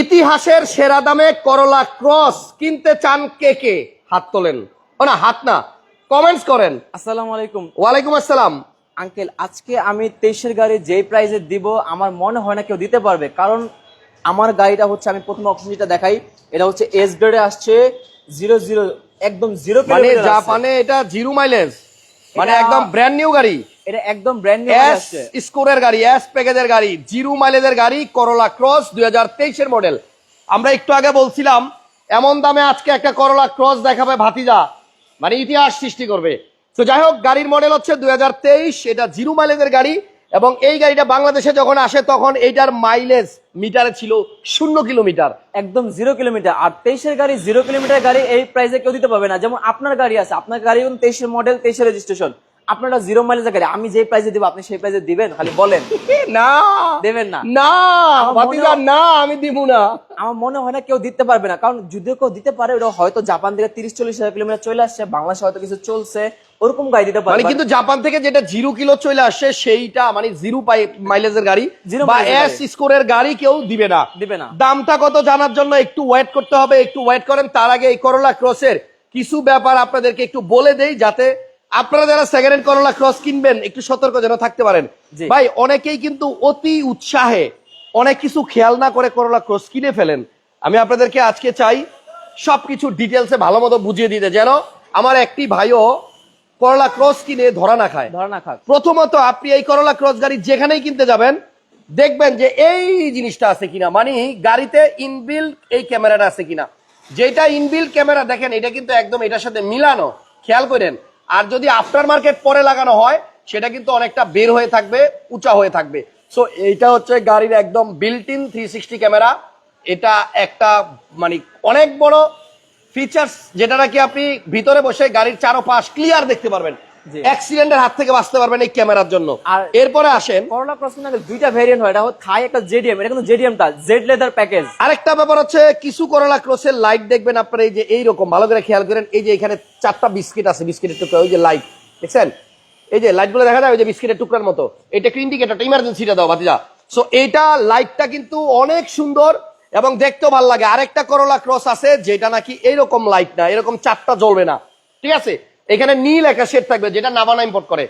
ইতিহাসের সেরা দামে করলা ক্রস কিনতে চান কে কে? হাত তোলেন। ও না হাত না। কমেন্টস করেন। আসসালামু আলাইকুম। ওয়ালাইকুম আসসালাম। আঙ্কেল আজকে আমি তেইশের গাড়ি যেই প্রাইসে দিব আমার মনে হয় না কেউ দিতে পারবে। কারণ আমার গাড়িটা হচ্ছে আমি প্রথম অপশন যেটা দেখাই। এটা হচ্ছে এস গ্রেডে আসছে জিরো জিরো একদম জিরো মানে জাপানে এটা জিরো মাইলেজ মানে একদম ব্র্যান্ড নিউ গাড়ি। এটা একদম ব্র্যান্ড নিউ আসছে। স্কোরের গাড়ি এস প্যাকেজের গাড়ি জিরো মাইলেজের গাড়ি করলা ক্রস দুই তেইশের মডেল আমরা একটু আগে বলছিলাম এমন দামে আজকে একটা করলা ক্রস দেখাবে ভাতিজা। মানে ইতিহাস সৃষ্টি করবে। তো যাই হোক গাড়ির মডেল হচ্ছে দুই হাজার তেইশ এটা জিরো মাইলেজের গাড়ি এবং এই গাড়িটা বাংলাদেশে যখন আসে তখন এইটার মাইলেজ মিটারে ছিল শূন্য কিলোমিটার। একদম জিরো কিলোমিটার আর তেইশের গাড়ি জিরো কিলোমিটার গাড়ি এই প্রাইসে কেউ দিতে পারবে না। যেমন আপনার গাড়ি আছে আপনার গাড়ি তেইশের মডেল তেইশের রেজিস্ট্রেশন আপনারা জিরো মাইলেজের গাড়ি আমি যে প্রাইসে দিব আপনি সেই প্রাইসে দিবেন? খালি বলেন। না। দেবেন না। না ভাতিজা না আমি দিব না। আমার মনে হয় না কেউ দিতে পারবে না কারণ যদিও কেউ দিতে পারে ওটা হয়তো জাপান থেকে তিরিশ চল্লিশ হাজার কিলোমিটার চলে আসছে বাংলাদেশে হয়তো কিছু চলছে ওরকম গাড়ি দিতে মানে কিন্তু জাপান থেকে যেটা জিরো কিলো চলে আসছে সেইটা মানে জিরো মাইলেজের গাড়ি বা এস স্কোরের গাড়ি। কেউ দিবে না। দিবে না। দামটা কত জানার জন্য একটু ওয়েট করতে হবে একটু ওয়েট করেন। তার আগে এই করলা ক্রসের কিছু ব্যাপার আপনাদেরকে একটু বলে দেই যাতে আপনারা যারা সেকেন্ড হ্যান্ড করলা ক্রস কিনবেন একটু সতর্ক যেন থাকতে পারেন। ভাই অনেকেই কিন্তু অতি উৎসাহে অনেক কিছু খেয়াল না করে করলা ক্রস কিনে ফেলেন। আমি আপনাদেরকে আজকে চাই সবকিছু ডিটেলসে ভালো মতো বুঝিয়ে দিতে যেন আমার একটি ভাইও করলা ক্রস কিনে ধরা না খায়। ধর না খাক। প্রথমত আপনি এই করলা ক্রস গাড়ি যেখানেই কিনতে যাবেন দেখবেন যে এই জিনিসটা আছে কিনা মানে গাড়িতে ইনবিল এই ক্যামেরাটা আছে কিনা। যেটা ইনবিল ক্যামেরা দেখেন এটা কিন্তু একদম এটার সাথে মিলানো। খেয়াল করেন আর যদি আফটার মার্কেট পরে লাগানো হয়, সেটা কিন্তু অনেকটা বের হয়ে থাকবে, উঁচা হয়ে থাকবে সো এইটা হচ্ছে গাড়ির একদম built in three sixty camera এটা একটা মানে অনেক বড় ফিচার্স যেটা নাকি আপনি ভিতরে বসে গাড়ির চারোপাশ ক্লিয়ার দেখতে পারবেন। অ্যাক্সিডেন্টের হাত থেকে বাঁচতে পারবেন এই ক্যামেরার জন্য। আর এরপরে আসেন। করোনা ক্রস কিন্তু দুইটা ভেরিয়েন্ট হয়। এটা হচ্ছে থাই একটা জেডিএম এটা কিন্তু জেডিএমটা জেড লেদার প্যাকেজ আরেকটা ব্যাপার হচ্ছে কিছু করলা ক্রসের লাইট দেখবেন আপনারা এই যে এইরকম ভালো করে খেয়াল করেন এই যে এখানে চারটা বিস্কিট আছে বিস্কিটের টুকরা ওই যে লাইট দেখছেন? এই যে লাইটগুলো দেখা যায় ওই যে বিস্কিটের টুকরার মতো। এটা একটু ইন্ডিকেটরটা ইমার্জেন্সিটা দাও ভাতিজা। সো এইটা লাইটটা কিন্তু অনেক সুন্দর এবং দেখতেও ভালো লাগে। আরেকটা করলা ক্রস আছে যেটা নাকি এইরকম লাইট না এরকম চারটা জ্বলবে না। ঠিক আছে? এখানে নীল একটা শেড থাকবে যেটা নাভানা ইম্পোর্ট করে।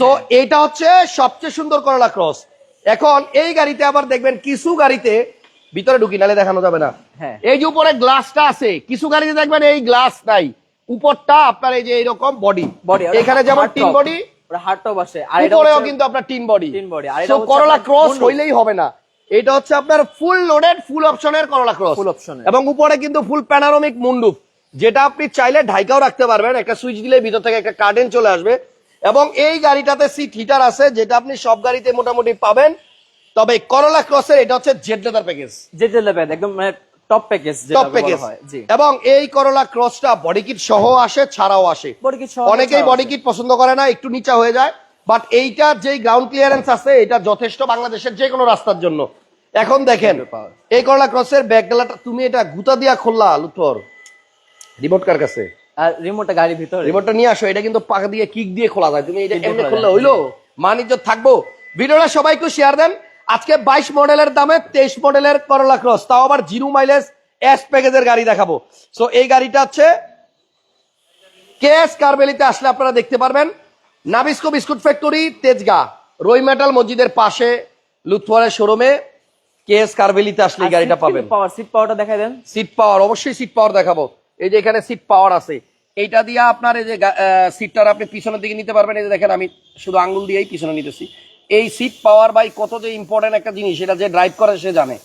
সো এইটা হচ্ছে সবচেয়ে সুন্দর করলা ক্রস এখন এই গাড়িতে আবার দেখবেন কিছু গাড়িতে ভিতরে ঢুকি নালে দেখানো যাবে না। হ্যাঁ। এই যে উপরে গ্লাসটা আছে কিছু গাড়িতে দেখবেন এই গ্লাস নাই। উপরটা আপনার এই যে এরকম বডি বডি এখানে যেমন টিন বডি ওটা হার্ড টপ আসে আর এটা উপরেও কিন্তু আপনার টিন বডি tin body, আর এটা সো হচ্ছে করলা ক্রস মুন্ডু। হইলেই হবে না। এটা হচ্ছে আপনার ফুল লোডেড ফুল অপশনের করলা ক্রস Full option এর। এবং উপরে কিন্তু ফুল প্যানারোমিক মুন্ডুপ যেটা আপনি চাইলে ঢাইকাও রাখতে পারবেন। একটা সুইচ দিলে ভিতর থেকে একটা কার্টেন চলে আসবে। এবং এই গাড়িটাতে সিট হিটার আছে যেটা আপনি সব গাড়িতে মোটামুটি পাবেন। তবে করলা ক্রসের এটা হচ্ছে Z leather package Z leather একদম মানে টপ প্যাকেজ টপ প্যাকেজ হয় জি। এবং এই করলা ক্রসটা বডি কিট সহ আসে ছাড়াও আসে। বডি কিট সহ অনেকেই বডি কিট পছন্দ করে না একটু নিচা হয়ে যায়। বাট এইটার যে গ্রাউন্ড ক্লিয়ারেন্স আছে এটা যথেষ্ট বাংলাদেশের যে কোনো রাস্তার জন্য। এখন দেখেন এই করলা ক্রসের ব্যাকডালাটা তুমি এটা গুতা দিয়া খুললা লুথর রিমোট কার কাছে? আর রিমোটটা গাড়ির ভিতরে। রিমোটটা নিয়ে আসো এটা কিন্তু পাকা দিয়ে কিক দিয়ে খোলা যায়। তুমি এটা এমনি খুললে হইল? মানিজ্য থাকব। ভিডিওটা সবাইকে শেয়ার দেন। আজকে বাইশ মডেলের দামে তেইশ মডেলের করলা ক্রস তাও আবার জিরো মাইলেজ এস প্যাকেজের গাড়ি দেখাবো। সো এই গাড়িটা হচ্ছে কেএস কারবেলিতে আসলে আপনারা দেখতে পারবেন। Nabisco biscuit factory Tejgaon. রই মেটাল মসজিদের পাশে লুৎফরের শোরুমে কেএস কারবেলিতে আসলে এই গাড়িটা পাবেন। পাওয়ার সিট পাওয়ারটা দেখাই দেন। সিট পাওয়ার অবশ্যই সিট পাওয়ার দেখাবো। এই যে এখানে সিট পাওয়ার আছে, এইটা দিয়ে আপনার এই যে সিটটার আপনি পিছনের দিকে নিতে পারবেন। এই যে দেখেন, আমি শুধু আঙ্গুল দিয়েই পিছনে নিতেছি। এই সিট পাওয়ার বাই কত যে ইম্পর্টেন্ট একটা জিনিস, এটা যে ড্রাইভ করে সে জানে।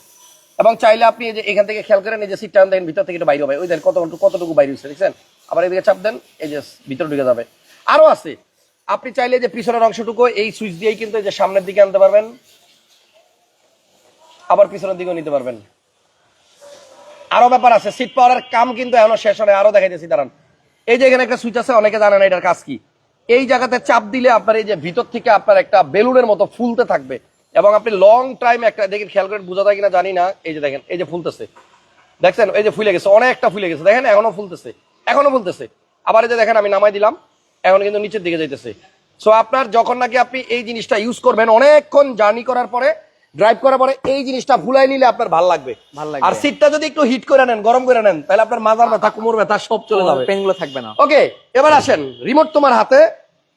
এবং চাইলে আপনি এই যে এখান থেকে খেয়াল করেন, এই যে সিটটা দেখেন ভিতর থেকে বাইরে হবে। ওই দেখেন কত কতটুকু বাইরে হচ্ছে দেখছেন? আবার এদিকে চাপ দেন, এই যে ভিতরে ঢুকে যাবে। আরও আছে। আপনি চাইলে যে পিছনের অংশটুকু, এই সুইচ দিয়েই কিন্তু এই যে সামনের দিকে আনতে পারবেন। আবার পিছনের দিকেও নিতে পারবেন। আরও ব্যাপার আছে সিট পাওয়ার কাম কিন্তু এখনও শেষ হয় আরও দেখাইতেছি, দাঁড়ান। এই যে এখানে একটা সুইচ আছে, অনেকে জানে না এটার কাজ কি। এই জায়গাতে চাপ দিলে আপনার এই যে ভিতর থেকে আপনার একটা বেলুনের মতো ফুলতে থাকবে। এবং আপনি লং টাইম একটা, দেখেন, খেয়াল করে বোঝা যায় কিনা জানি না। এই যে দেখেন, এই যে ফুলতেছে। দেখছেন? এই যে ফুলে গেছে, অনেকটা ফুলে গেছে। দেখেন, এখনও ফুলতেছে এখনও ফুলতেছে। আবার এই যে দেখেন, আমি নামাই দিলাম, এখন কিন্তু নিচের দিকে যাইতেছে। সো আপনার যখন নাকি আপনি এই জিনিসটা ইউজ করবেন, অনেকক্ষণ জার্নি করার পরে ড্রাইভ করার পরে এই জিনিসটা ভুলাই নিলে আপনার ভালো লাগবে। আর সিটটা যদি একটু হিট করে নেন গরম করে নেন তাহলে আপনার মাজার ব্যথা কোমর ব্যথা সব চলে যাবে। পেনগুলো থাকবে না। ওকে এবার আসেন রিমোট তোমার হাতে।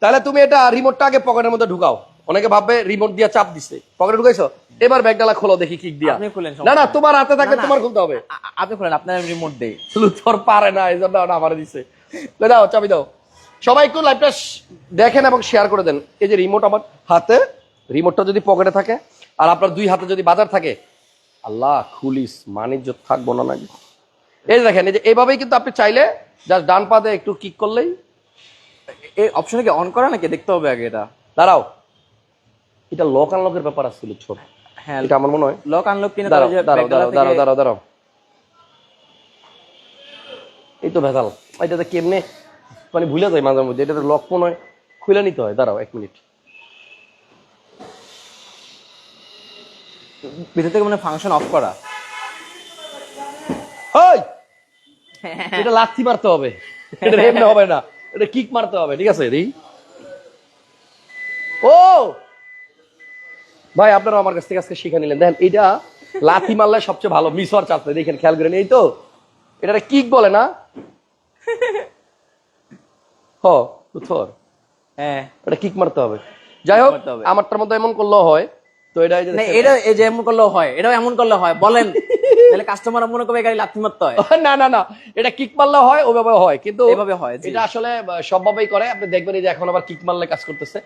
তাহলে তুমি এটা রিমোটটা আগে পকেটের মধ্যে ঢুকাও। অনেকে ভাববে রিমোট দিয়ে চাপ দিছে। পকেটে ঢুকাইছো? এবার ব্যাগডালা খোলো দেখি কিক দিয়া। আপনি খুলেন, না না তোমার হাতে না। তোমার খুলতে হবে। আপনি খুলেন আপনার রিমোট দেই। লুথর পারে না এই জন্য আমার দিছে। দাও চাবি দাও। সবাই একটু লাইভটা দেখেন এবং শেয়ার করে দেন। এই যে রিমোট আমার হাতে রিমোটটা যদি পকেটে থাকে আর আপনার দুই হাতে যদি বাজার থাকে আল্লাহ খুলিস মানিজ্য থাকব না নাকি? এই দেখেন এই যে এইভাবেই কিন্তু আপনি চাইলে জাস্ট ডান পাতে একটু কিক করলেই এই অপশনে কি অন করা নাকি? দেখতে হবে আগে এটা। দাঁড়াও। এটা লক আনলকের ব্যাপার আসছিল ছোট। হ্যাঁ এটা আমার মনে হয়। লক আনলক কিনে দাঁড়াও দাঁড়াও দাঁড়াও দাঁড়াও দাঁড়াও দাঁড়াও। এই তো ভেজাল। এটাতে কেমনে মানে ভুলে যায় মাঝে মধ্যে। এটাতে লক মনে হয়। খুলে নিতে হয়। দাঁড়াও এক মিনিট ভিতর থেকে মানে ফাংশন অফ করা। ওই এটা লাথি মারতে হবে। এটা হবে না। এটা কিক মারতে হবে ঠিক আছে দেখি ও! ভাই আপনারা আমার কাছ থেকে আজকে শিখে নিলেন। দেখেন এটা লাথি মারলে সবচেয়ে ভালো। মিস হওয়ার চান্স নেই। দেখেন খেয়াল করেন এই তো। এটা কিক বলে না? হ হ্যাঁ। এটা কিক মারতে হবে। যাই হোক আমারটার মধ্যে এমন করলেও হয়। তো এটা এটা এই যে এমন করলেও হয় এটাও এমন করলে হয় বলেন। তাহলে কাস্টমার মনে করবে গাড়ি লাথি মারতে হয়। না না না এটা কিক মারলে হয় ওইভাবে হয় কিন্তু এভাবে হয়, এটা আসলে সবভাবেই করে আপনি দেখবেন এই যে এখন আবার কিক মারলে কাজ করতেছে।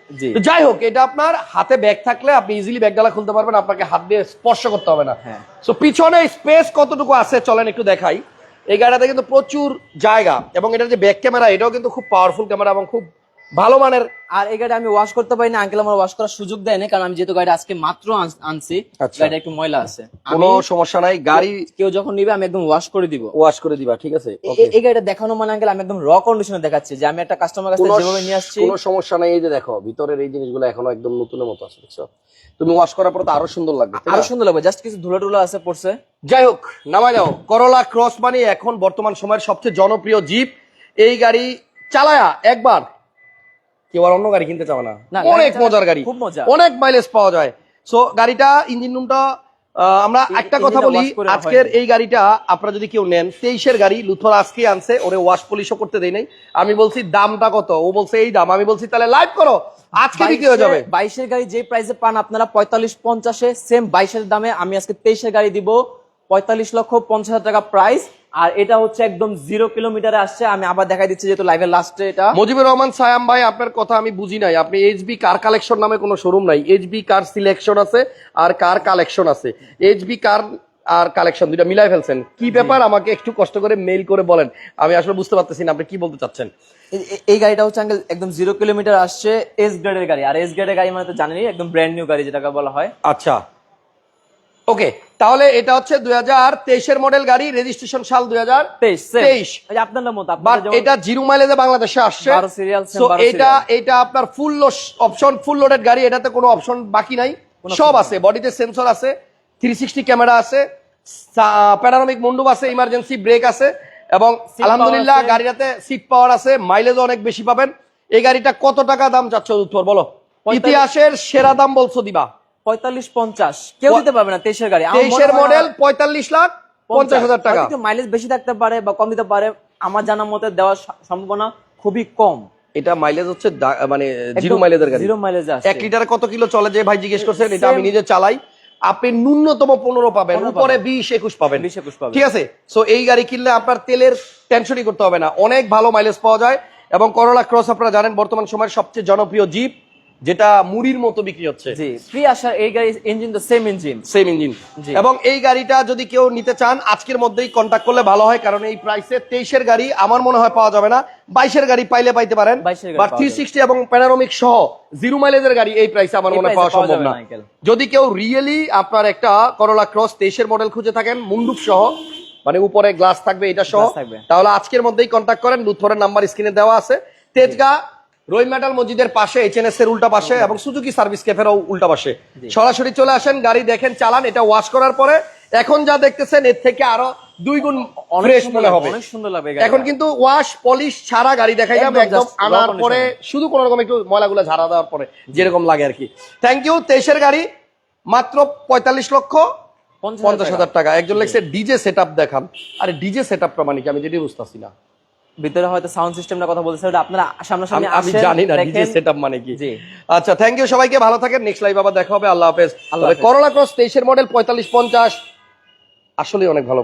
যাই হোক এটা আপনার হাতে ব্যাগ থাকলে আপনি ইজিলি ব্যাগ ডালা খুলতে পারবেন আপনাকে হাত দিয়ে স্পর্শ করতে হবে না। হ্যাঁ। সো পিছনে স্পেস কতটুকু আছে চলেন একটু দেখাই। এই গাড়িটাতে কিন্তু প্রচুর জায়গা এবং এটার যে ব্যাক ক্যামেরা এটাও কিন্তু খুব পাওয়ারফুল ক্যামেরা এবং খুব ভালো মানের। আর এই গাড়ি আমি ওয়াশ করতে পারি না আঙ্কেল আমার ওয়াশ করার সুযোগ দেয় না কারণ আমি যেহেতু গাড়ি আজকে মাত্র আনছি আচ্ছা। গাড়িটা একটু ময়লা আছে। কোনো সমস্যা নাই গাড়ি কেউ যখন নিবে আমি একদম ওয়াশ করে দিব। ওয়াশ করে দিবা ঠিক আছে? এই গাড়িটা দেখানো মানে আঙ্কেল আমি একদম র কন্ডিশনে দেখাচ্ছি যে আমি একটা কাস্টমার কাছে যেভাবে নিয়ে আসছি। কোনো সমস্যা নাই এই যে দেখো ভিতরের এই জিনিসগুলো এখনও একদম নতুনের মতো আছে বুঝছ? তুমি ওয়াশ করার পর তো আরও সুন্দর লাগবে আরও সুন্দর লাগবে জাস্ট কিছু ধুলো টুলো আছে পড়ছে। যাই হোক নামাই দাও। করলা ক্রস মানে এখন বর্তমান সময়ের সবচেয়ে জনপ্রিয় জিপ এই গাড়ি চালায়া একবার কেউ আর অন্য গাড়ি কিনতে চাও না। না, অনেক মজার গাড়ি। খুব মজা। অনেক মাইলেজ পাওয়া যায়। সো গাড়িটা ইঞ্জিন রুমটা আমরা একটা কথা বলি আজকের এই গাড়িটা আপনারা যদি কেউ নেন তেইশের গাড়ি লুথর আজকে আনছে ওরে ওয়াশ পলিশও করতে দেই নাই। আমি বলছি দামটা কত? ও বলছে এই দাম। আমি বলছি তাহলে লাইভ করো। আজকে বিক্রি হয়ে যাবে। বাইশের গাড়ি যে প্রাইসে পান আপনারা পঁয়তাল্লিশ পঞ্চাশে সেম বাইশের দামে আমি আজকে তেইশের গাড়ি দিব পঁয়তাল্লিশ লক্ষ পঞ্চাশ হাজার টাকা প্রাইস আর এটা হচ্ছে একদম জিরো কিলোমিটারে আসছে। আমি আবার দেখাই দিচ্ছি যেহেতু লাইভের লাস্টে এটা। মুজিবুর রহমান সায়াম ভাই আপনার কথা আমি বুঝি নাই। আপনি এইচবি কার কালেকশন নামে কোনো শোরুম নাই। এইচবি কার সিলেকশন আছে আর কার কালেকশন আছে। এইচবি কার আর কালেকশন দুইটা মিলাই ফেলছেন। কি ব্যাপার? আমাকে একটু কষ্ট করে মেইল করে বলেন। আমি আসলে বুঝতে পারতেছি না আপনি কি বলতে চাচ্ছেন? এই- গাড়িটা হচ্ছে আঙ্কেল একদম জিরো কিলোমিটার আসছে এস গ্রেডের গাড়ি। আর এস গ্রেডের গাড়ি মানে তো জানেনই একদম ব্র্যান্ড নিউ গাড়ি যেটাকে বলা হয়। আচ্ছা। ওকে তাহলে এটা হচ্ছে দুই হাজার তেইশের মডেল গাড়ি রেজিস্ট্রেশন সাল দুই হাজার তেইশ। আপনার মতো এটা জিরো মাইলেজে বাংলাদেশে আসছে। 12 serial, same So, 12 এটা এটা আপনার ফুল অপশন ফুল লোডেড গাড়ি এটাতে কোনো অপশন বাকি নাই। সব আছে বডিতে সেন্সর আছে থ্রি সিক্সটি ক্যামেরা আছে প্যানারমিক মন্ডপ আছে ইমার্জেন্সি ব্রেক আছে এবং আলহামদুলিল্লাহ গাড়িটাতে সিট পাওয়ার আছে মাইলেজও অনেক বেশি পাবেন। এই গাড়িটা কত টাকা দাম চাচ্ছ উত্তর বলো। ইতিহাসের সেরা দাম বলছো দিবা। পঁয়তাল্লিশ পঞ্চাশ। কেউ দিতে পারবে না তেইশের গাড়ি। তেইশের মডেল পঁয়তাল্লিশ লাখ পঞ্চাশ। হাজার টাকা। মাইলেজ বেশি থাকতে পারে বা কম দিতে পারে। আমার জানার মতে দেওয়ার সম্ভাবনা খুবই কম। এটা মাইলেজ হচ্ছে মানে জিরো মাইলেজের গাড়ি। জিরো মাইলেজ লিটারে কত কিলো চলে যে ভাই জিজ্ঞেস করছেন এটা আমি নিজে চালাই। আপনি ন্যূনতম পনেরো পাবেন 15 উপরে। বিশ একুশ পাবেন। 20 21 পাবেন। ঠিক আছে? সো এই গাড়ি কিনলে আপনার তেলের টেনশনই করতে হবে না। অনেক ভালো মাইলেজ পাওয়া যায়। এবং করোলা ক্রস আপনারা জানেন বর্তমান সময়ের সবচেয়ে জনপ্রিয় জিপ যেটা মুড়ির মতো বিক্রি হচ্ছে। জি ফ্রি আসার এই গাড়ি ইঞ্জিন তো সেম ইঞ্জিন সেম ইঞ্জিন এবং এই গাড়িটা যদি কেউ নিতে চান আজকের মধ্যেই কন্ট্যাক্ট করলে ভালো হয় কারণ এই প্রাইসে তেইশের গাড়ি আমার মনে হয় পাওয়া যাবে না। বাইশের গাড়ি পাইলে পাইতে পারেন। 22 এর গাড়ি বাট পাওয়া থ্রি সিক্সটি এবং প্যানারোমিক সহ জিরো মাইলেজের গাড়ি এই প্রাইসে আমার মনে হয় পাওয়া সম্ভব না। যদি কেউ রিয়েলি আপনার একটা করোলা ক্রস তেইশের মডেল খুঁজে থাকেন মুন্ডুপ সহ মানে উপরে গ্লাস থাকবে এটা সহ থাকবে। তাহলে আজকের মধ্যেই কন্ট্যাক্ট করেন লুথরের নাম্বার স্ক্রিনে দেওয়া আছে। তেজগা রই মেটাল মসজিদের পাশে এইচএনএস এর উল্টা পাশে এবং সুজুকি সার্ভিস ক্যাফেরও উল্টা পাশে। সরাসরি চলে আসেন গাড়ি দেখেন চালান এটা ওয়াশ করার পরে এখন যা দেখতেছেন এর থেকে আরও দুই গুণ ফ্রেশ মনে হবে। অনেক সুন্দর লাগবে এখন কিন্তু ওয়াশ পলিশ ছাড়া গাড়ি দেখাইলাম একদম একদম আনার পরে শুধু কোন রকম একটু ময়লাগুলো ঝাড়া দেওয়ার পরে যেরকম লাগে আর কি। থ্যাংক ইউ তেইশের গাড়ি মাত্র পঁয়তাল্লিশ লক্ষ পঞ্চাশ হাজার টাকা। একজন লেগছে ডিজে সেট দেখান। আরে ডিজে সেট আপটা মানে কি? আমি যেটি বুঝতেছি না। ভিতরে হয়তো সাউন্ড সিস্টেমটা কথা বলছে ওটা আপনারা সামনাসামনি আমি- আমি জানি না ডিজে সেটআপ মানে কি জি। আচ্ছা থ্যাংক ইউ সবাইকে ভালো থাকেন নেক্সট লাইভ আবার দেখা হবে আল্লাহ হাফেজ। করোলা ক্রস তেইশের মডেল পঁয়তাল্লিশ পঞ্চাশ আসলে অনেক ভালো